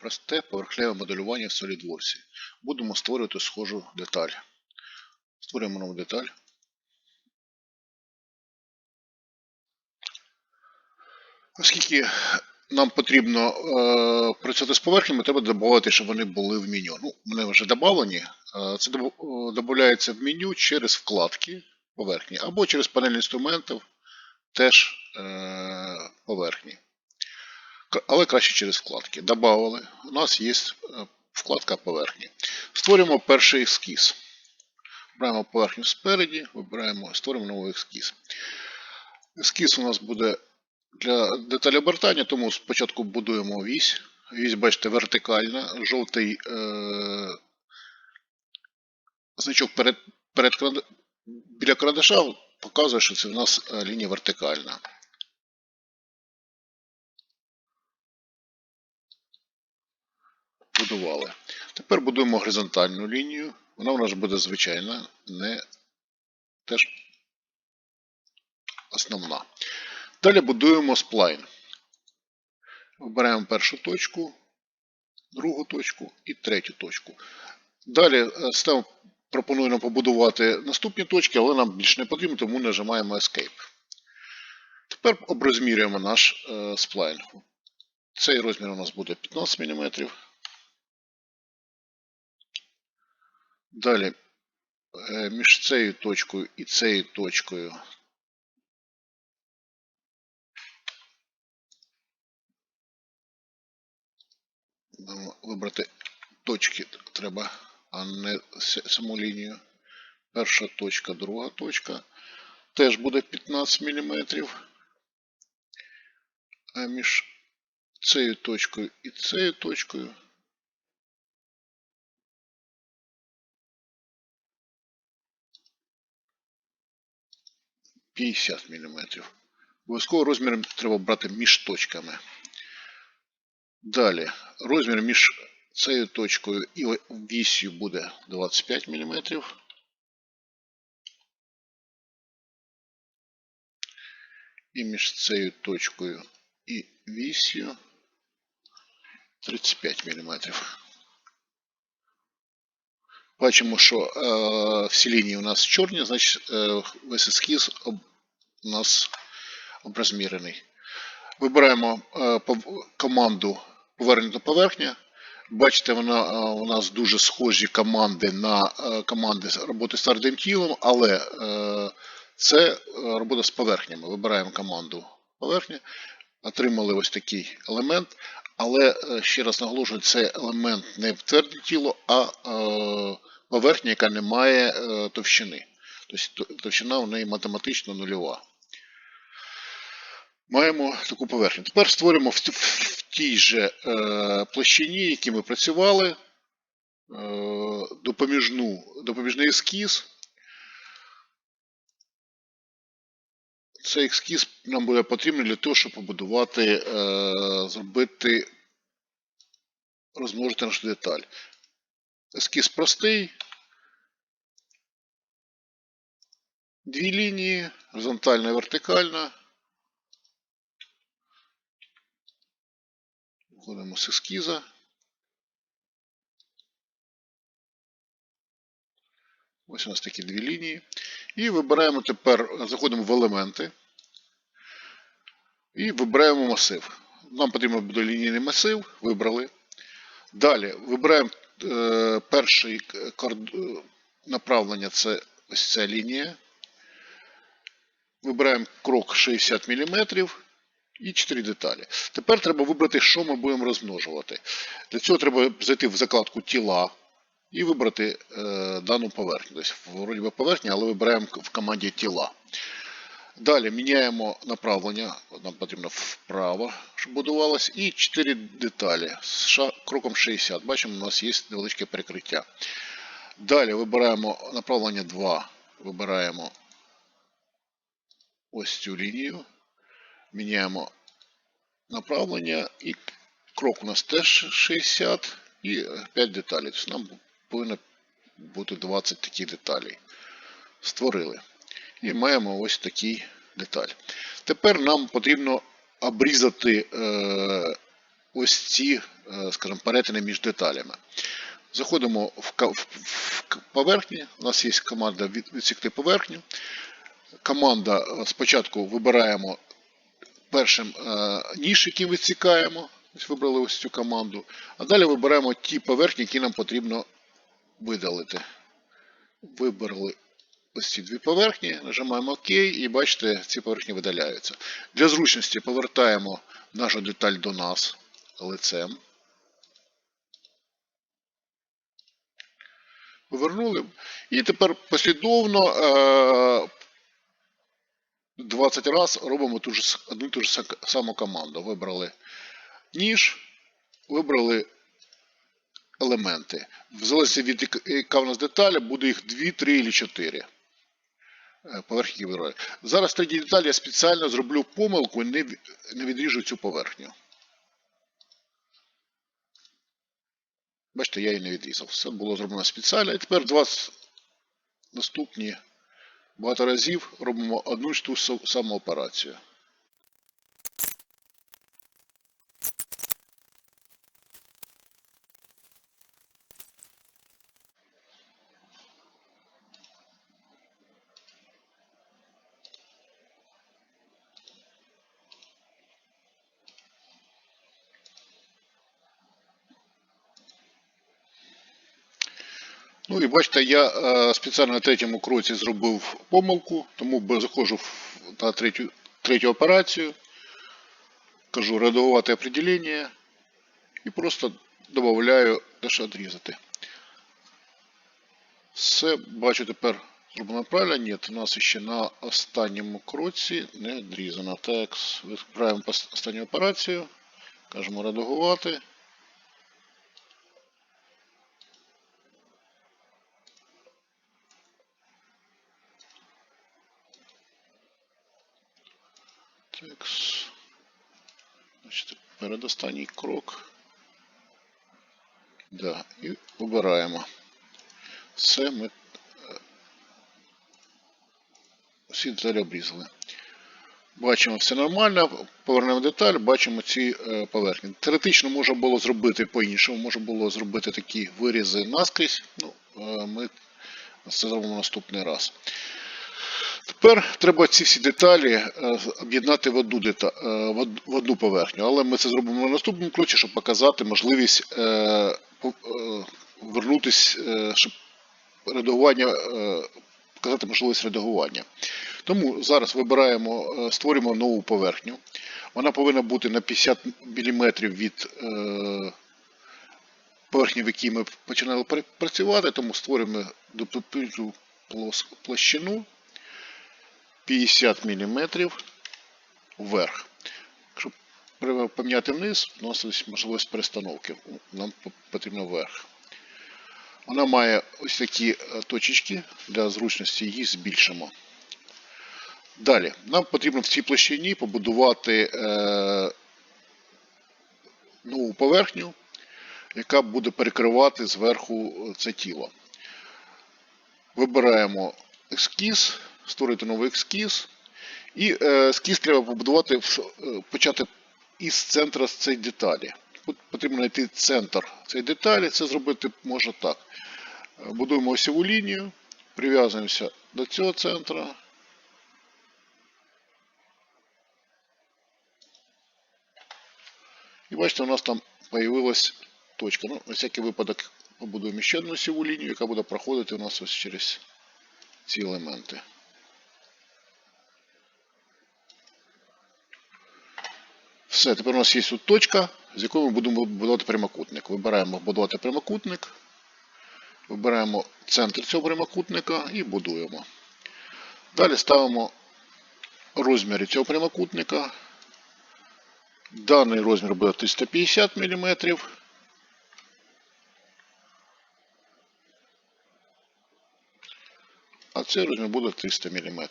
Просте поверхневе моделювання в SolidWorks. Будемо створювати схожу деталь. Створюємо нову деталь. Оскільки нам потрібно е, працювати з поверхнями, треба додати, щоб вони були в меню. Ну, вони вже додавлені. Е, це додається в меню через вкладки поверхні або через панель інструментів теж е, поверхні. Але краще через вкладки. Добавили. У нас є е, вкладка поверхні. Створюємо перший ескіз. Вибираємо поверхню спереді, вибираємо, створюємо новий ескіз. Ескіз у нас буде для деталі обертання, тому спочатку будуємо вісь. Вісь, бачите, вертикальна, жовтий е, значок перед, перед біля карандаша показує, що це в нас е, лінія вертикальна. Будували. Тепер будуємо горизонтальну лінію. Вона у нас буде звичайна, не теж основна. Далі будуємо сплайн. Вибираємо першу точку, другу точку і третю точку. Далі е, став, пропоную нам побудувати наступні точки, але нам більше не потрібно, тому нажимаємо Escape. Тепер оброзмірюємо наш е, сплайн. Цей розмір у нас буде 15 мм. Далі е, між цією точкою і цією точкою нам вибрати точки треба, а не саму лінію. Перша точка, друга точка. Теж буде 15 мм. А між цією точкою і цією точкою – 50 мм. Обов'язково розмір треба брати між точками. Далі, розмір між цією точкою і вісью буде 25 мм. І між цією точкою і вісью 35 мм. Бачимо, що е, всі лінії у нас чорні, значить е, весь ескіз об, у нас оброзмірений. Вибираємо е, команду повернута поверхня. Бачите, вона е, у нас дуже схожі команди на е, команди роботи з твердим тілом, але це робота з поверхнями. Вибираємо команду поверхня, отримали ось такий елемент. Але ще раз наголошую, це елемент не в тверде тіло, а поверхня, яка не має товщини. Тобто товщина у неї математично нульова. Маємо таку поверхню. Тепер створимо в, тій же е, площині, які ми працювали, е, допоміжну, допоміжний ескіз. Цей ескіз нам буде потрібен для того, щоб побудувати, е, зробити, розмножити нашу деталь. Ескіз простий. Дві лінії, горизонтальна і вертикальна. Виходимо з ескіза. Ось у нас такі дві лінії. І вибираємо тепер, заходимо в елементи. І вибираємо масив. Нам потрібен буде лінійний масив, вибрали. Далі вибираємо е, перший к- корд... е, направлення це ось ця лінія. Вибираємо крок 60 мм і 4 деталі. Тепер треба вибрати, що ми будемо розмножувати. Для цього треба зайти в закладку тіла і вибрати е, дану поверхню. Тобто, вроді би поверхня, але вибираємо в команді тіла. Далі міняємо направлення, нам потрібно вправо, щоб будувалось, і 4 деталі з кроком 60. Бачимо, у нас є невеличке перекриття. Далі вибираємо направлення 2, вибираємо ось цю лінію, міняємо направлення, і крок у нас теж 60 і 5 деталей. Тобто нам повинно бути 20 таких деталей. Створили. І маємо ось такий деталь. Тепер нам потрібно обрізати е, ось ці е, скажімо, перетини між деталями. Заходимо в, поверхні. У нас є команда від, відсікти поверхню. Команда спочатку вибираємо першим е, ніж, який відсікаємо. Ось вибрали ось цю команду. А далі вибираємо ті поверхні, які нам потрібно видалити. Вибрали ось ці дві поверхні, нажимаємо ОК і бачите, ці поверхні видаляються. Для зручності повертаємо нашу деталь до нас лицем. Повернули. І тепер послідовно е, 20 разів робимо ту ж, одну ту ж саму команду. Вибрали ніж, вибрали елементи. В залежності від яка- в нас деталь, буде їх 2, 3 чи 4 поверхні вибрали. Зараз третій деталі я спеціально зроблю помилку і не, не відріжу цю поверхню. Бачите, я її не відрізав. Все було зроблено спеціально. І тепер 20 наступні багато разів робимо одну ж ту саму операцію. Ну і бачите, я е, спеціально на третьому кроці зробив помилку, тому заходжу на третю, третю операцію, кажу редагувати определення і просто додаю лише відрізати. Все, бачу тепер зроблено правильно. Ні, у нас ще на останньому кроці не відрізано. Так, відправимо останню операцію, кажемо редагувати. Так. Значить, передостанній крок. Да, і обираємо. Все ми е, всі деталі обрізали. Бачимо все нормально, повернемо деталь, бачимо ці е, поверхні. Теоретично можна було зробити по-іншому, можна було зробити такі вирізи наскрізь. Ну, е, ми це зробимо наступний раз. Тепер треба ці всі деталі е, об'єднати в одну, е, в одну поверхню. Але ми це зробимо на наступному кроці, щоб показати можливість е, е, щоб редагування, показати можливість редагування. Тому зараз вибираємо, створюємо нову поверхню. Вона повинна бути на 50 мм від поверхні, в якій ми починали працювати, тому створюємо доповнительну площину 50 мм вверх. Треба поміняти вниз, у нас є можливість перестановки. Нам потрібно вверх. Вона має ось такі е, точечки для зручності, її збільшимо. Далі, нам потрібно в цій площині побудувати е, нову поверхню, яка буде перекривати зверху е, це тіло. Вибираємо ескіз, створити новий ескіз. І е, ескіз треба побудувати, е, почати із центра з цієї деталі. Тут потрібно знайти центр цієї деталі. Це зробити можна так. Е, Будуємо осьову лінію, прив'язуємося до цього центра. І бачите, у нас там з'явилась точка. Ну, на всякий випадок побудуємо ще одну осьову лінію, яка буде проходити у нас ось через ці елементи. Все, тепер у нас є тут точка, з якою ми будемо будувати прямокутник. Вибираємо будувати прямокутник, вибираємо центр цього прямокутника і будуємо. Далі ставимо розміри цього прямокутника. Даний розмір буде 350 мм. А цей розмір буде 300 мм.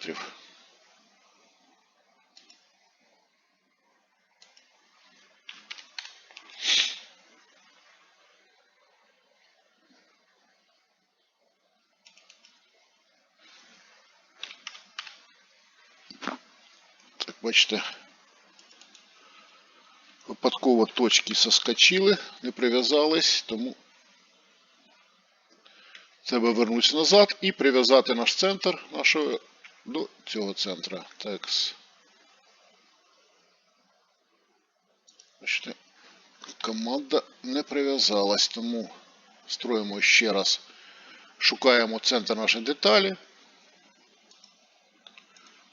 Так, бачите. Випадково точки соскочили, не прив'язались, тому треба вернутися назад і прив'язати наш центр нашого до цього центра. Текс. Бачите, команда не прив'язалась, тому строїмо ще раз. Шукаємо центр нашої деталі.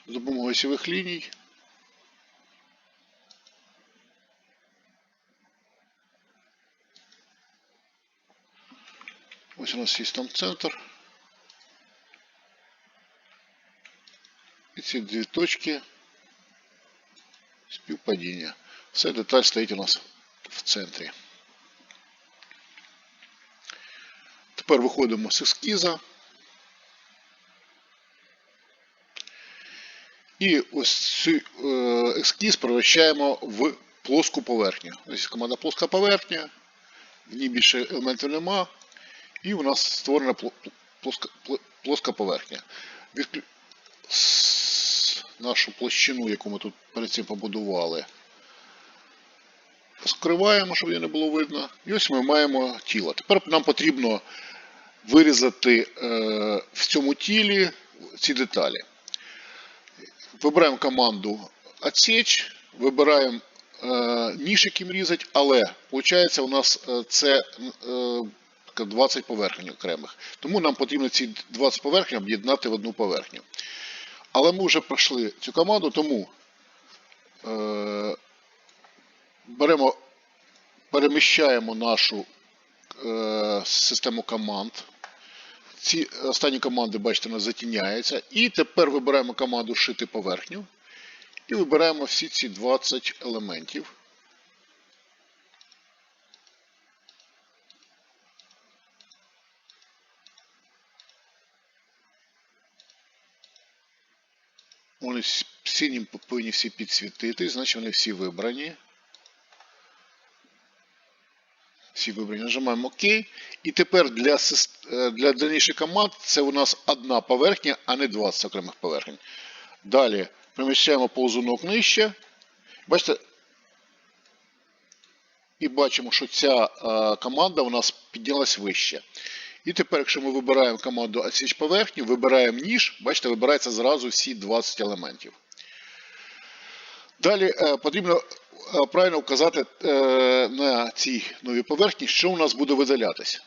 За допомогою сівих ліній. Ось у нас є там центр. І ці дві точки співпадіння. Все деталь стоїть у нас в центрі. Тепер виходимо з ескіза. І ось цей е, ескіз превращаємо в плоску поверхню. Ось команда плоска поверхня, в ній більше елементів нема. І у нас створена плоска, плоска поверхня. Відклю... Нашу площину, яку ми тут перед цим побудували, скриваємо, щоб її не було видно. І ось ми маємо тіло. Тепер нам потрібно вирізати е, в цьому тілі ці деталі. Вибираємо команду «Отсіч», вибираємо е, ніж, яким різати, але виходить у нас е, це 20 поверхень окремих. Тому нам потрібно ці 20 поверхень об'єднати в одну поверхню. Але ми вже пройшли цю команду, тому е, беремо, переміщаємо нашу е, систему команд. Ці останні команди, бачите, у нас затіняються. І тепер вибираємо команду шити поверхню. І вибираємо всі ці 20 елементів. Вони синім повинні всі підсвітити, значить вони всі вибрані. Всі вибрані. Нажимаємо ОК. І тепер для, е, для дальніших команд це у нас одна поверхня, а не 20 окремих поверхень. Далі переміщаємо ползунок нижче. Бачите? І бачимо, що ця е, команда у нас піднялась вище. І тепер, якщо ми вибираємо команду «Отсіч поверхню, вибираємо ніж, бачите, вибирається зразу всі 20 елементів. Далі е, потрібно е, правильно вказати е, на цій новій поверхні, що у нас буде видалятися.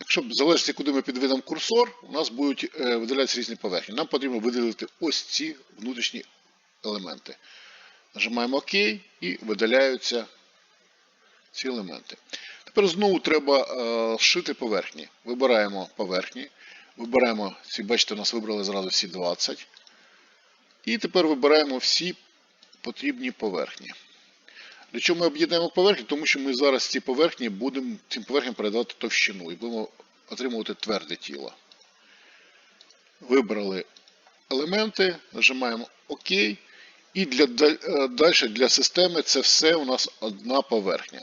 Якщо залежить, куди ми підведемо курсор, у нас будуть видалятися різні поверхні. Нам потрібно видалити ось ці внутрішні елементи. Нажимаємо ОК і видаляються ці елементи. Тепер знову треба е, зшити поверхні. Вибираємо поверхні. Вибираємо, бачите, у нас вибрали зразу всі 20. І тепер вибираємо всі потрібні поверхні. Для чого ми об'єднаємо поверхні? Тому що ми зараз ці поверхні будемо цим поверхням передавати товщину і будемо отримувати тверде тіло. Вибрали елементи, нажимаємо ОК. І для, далі для системи це все у нас одна поверхня.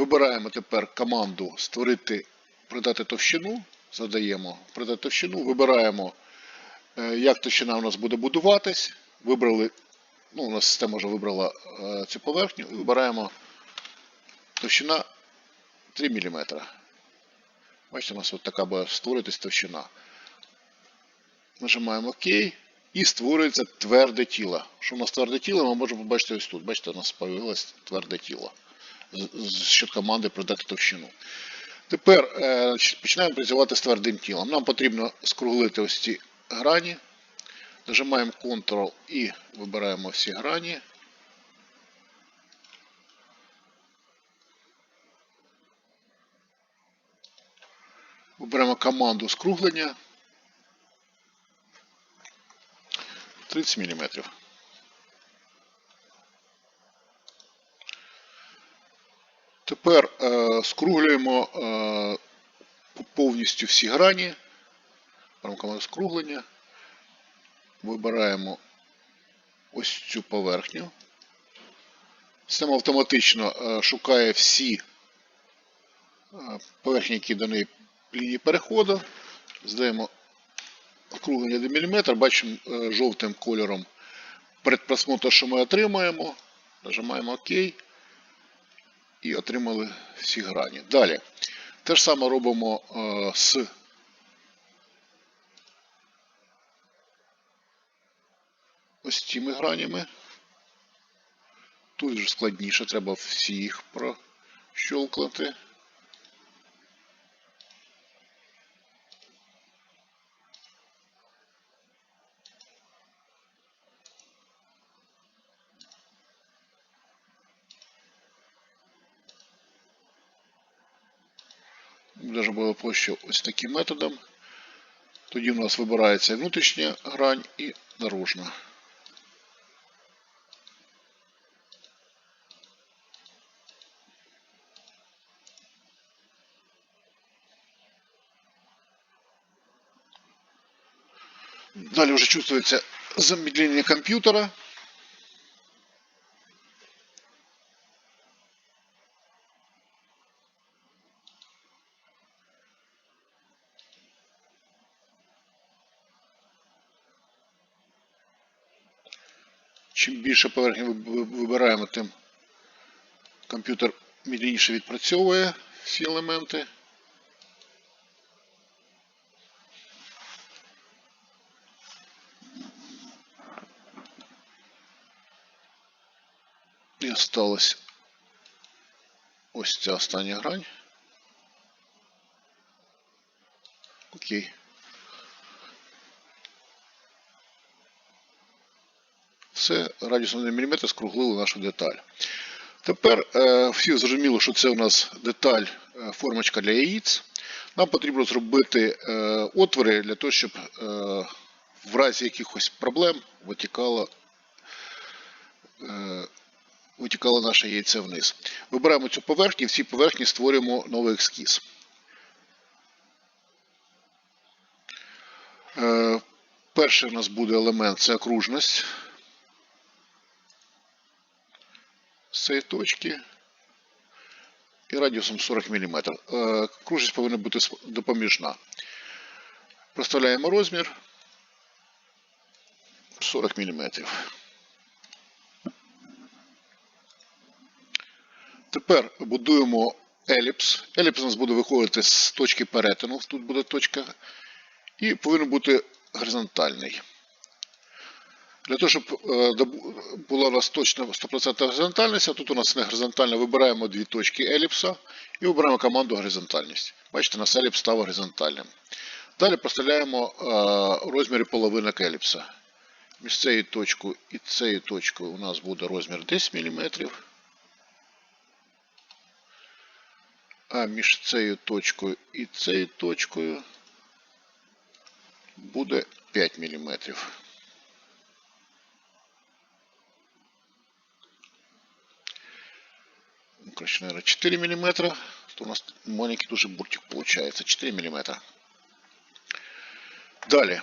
Вибираємо тепер команду Створити, придати товщину. Задаємо придати товщину. Вибираємо, е, як товщина у нас буде будуватись. Вибрали, ну, у нас система вже вибрала е, цю поверхню. І вибираємо товщина 3 мм. Бачите, у нас от така буде створитись товщина. Нажимаємо ОК. І створюється тверде тіло. Що у нас тверде тіло, ми можемо побачити ось тут. Бачите, у нас з'явилось тверде тіло. Щодо команди продати товщину. Тепер е, починаємо працювати з твердим тілом. Нам потрібно скруглити ось ці грані. Нажимаємо Ctrl і вибираємо всі грані. Вибираємо команду скруглення 30 мм. Тепер е, скруглюємо е, повністю всі грані. Беремо скруглення. Вибираємо ось цю поверхню. Система автоматично е, шукає всі е, поверхні, які до неї лінії переходу. Здаємо округлення до мм. Бачимо е, жовтим кольором предпросмотр, що ми отримаємо. Нажимаємо ОК. І отримали всі грані. Далі. Те ж саме робимо е, з ось цими гранями. Тут вже складніше, треба всіх прощолкнути. Проще ось таким методом. Тоді у нас вибирається внутрішня грань і наружна. Далі вже чувствується замедлення комп'ютера. Більше поверхні ви- ви- вибираємо, тим комп'ютер медленніше відпрацьовує всі елементи. І осталась ось ця остання грань. Окей. Все, радіусом 1 мм скруглили нашу деталь. Тепер е, всі зрозуміло, що це у нас деталь е, формочка для яїць. Нам потрібно зробити е, отвори для того, щоб в разі якихось проблем витікало, витікало наше яйце вниз. Вибираємо цю поверхню і в цій поверхні створюємо новий ескіз. Перший у нас буде елемент це окружність. з цієї точки і радіусом 40 мм. Е, Кружність повинна бути допоміжна. Проставляємо розмір 40 мм. Тепер будуємо еліпс. Еліпс у нас буде виходити з точки перетину. Тут буде точка. І повинен бути горизонтальний. Для того, щоб е, була у нас точно 100% горизонтальність, а тут у нас не горизонтальна, вибираємо дві точки еліпса і вибираємо команду горизонтальність. Бачите, у нас еліпс став горизонтальним. Далі поставляємо е, розміри половинок еліпса. Між цією точкою і цією точкою у нас буде розмір 10 мм. А між цією точкою і цією точкою буде 5 мм. Короче, наверное, 4 мм. То у нас маленький тоже буртик получается. 4 мм. Далі.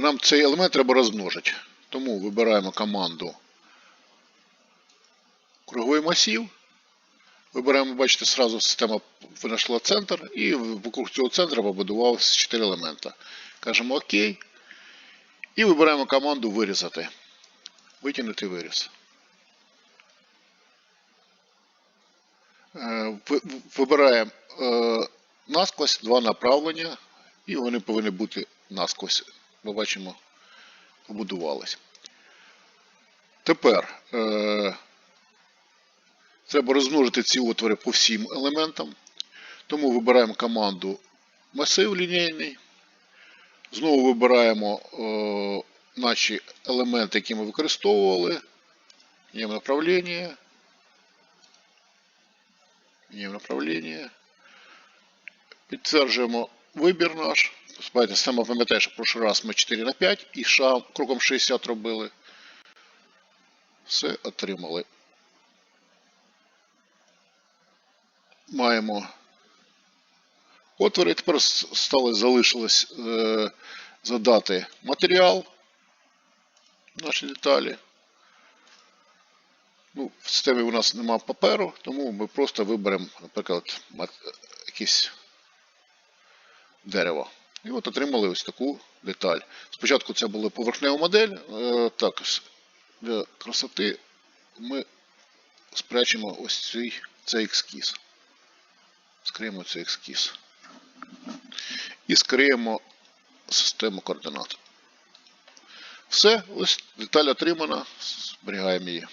Нам цей елемент треба розмножити. Тому вибираємо команду круговий масів. Вибираємо, бачите, сразу система винайшла центр і вокруг цього центру побудувалося 4 елемента. Кажемо ОК. І вибираємо команду вирізати. Витягнути виріз. Е, ви- Вибираємо е, насквозь два направлення, і вони повинні бути насквозь. Ми бачимо, побудувались. Тепер е, треба розмножити ці отвори по всім елементам. Тому вибираємо команду масив лінійний. Знову вибираємо е, наші елементи, які ми використовували. Є направлення. Меняем направление. Підтверджуємо вибір наш. Спайте, саме пам'ятаю, що в прошлый раз ми 4 на 5 і ша кроком 60 робили. Все отримали. Маємо отвори. Тепер с- стало, залишилось е, задати матеріал наші деталі. Ну, в системі у нас немає паперу, тому ми просто виберемо, наприклад, якесь дерево. І от отримали ось таку деталь. Спочатку це була поверхнева модель. е, Так, для красоти ми спрячемо ось цей Це ескіз. Скриємо цей ескіз. І скриємо систему координат. Все, ось деталь отримана. Зберігаємо її.